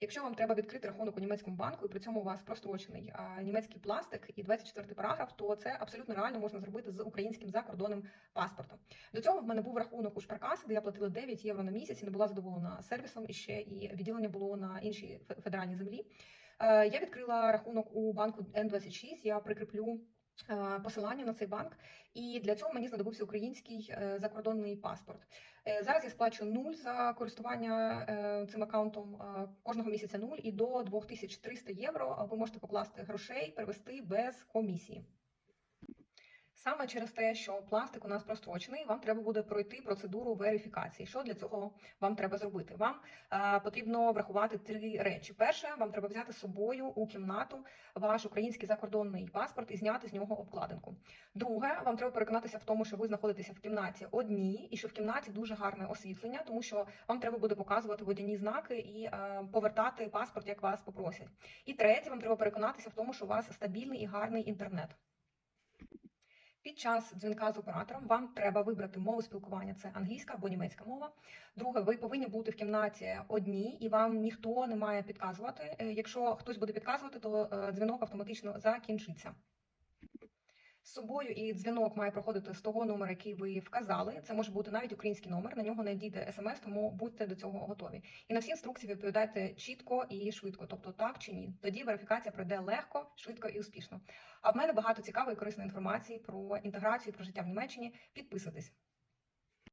Якщо вам треба відкрити рахунок у німецькому банку, і при цьому у вас прострочений німецький пластик і 24 параграф, то це абсолютно реально можна зробити з українським закордонним паспортом. До цього в мене був рахунок у Шпаркасі, де я платила 9 євро на місяць і не була задоволена сервісом і ще і відділення було на іншій фе- федеральній землі. Е, Я відкрила рахунок у банку N26, Я прикріплю посилання на цей банк, і для цього мені знадобився український е, закордонний паспорт. Е, Зараз я сплачу нуль за користування е, цим аккаунтом е, кожного місяця нуль і до 2300 євро ви можете покласти грошей, перевести без комісії. Саме через те, що пластик у нас прострочений, вам треба буде пройти процедуру верифікації. Що для цього вам треба зробити? Вам е, потрібно врахувати три речі. Перше, вам треба взяти з собою у кімнату ваш український закордонний паспорт і зняти з нього обкладинку. Друге, вам треба переконатися в тому, що ви знаходитеся в кімнаті одні, і що в кімнаті дуже гарне освітлення, тому що вам треба буде показувати водяні знаки і е, повертати паспорт, як вас попросять. І третє, вам треба переконатися в тому, що у вас стабільний і гарний інтернет. Час дзвінка з оператором вам треба вибрати мову спілкування: це англійська або німецька мова. Друге, ви повинні бути в кімнаті одні, і вам ніхто не має підказувати. Е, Якщо хтось буде підказувати, то е, дзвінок автоматично закінчиться. Собою і дзвінок має проходити з того номера, який ви вказали. Це може бути навіть український номер. На нього не дійде смс, тому будьте до цього готові. І на всі інструкції відповідайте чітко і швидко, тобто так чи ні. Тоді верифікація пройде легко, швидко і успішно. А в мене багато цікавої корисної інформації про інтеграцію, про життя в Німеччині. Підписуйтесь.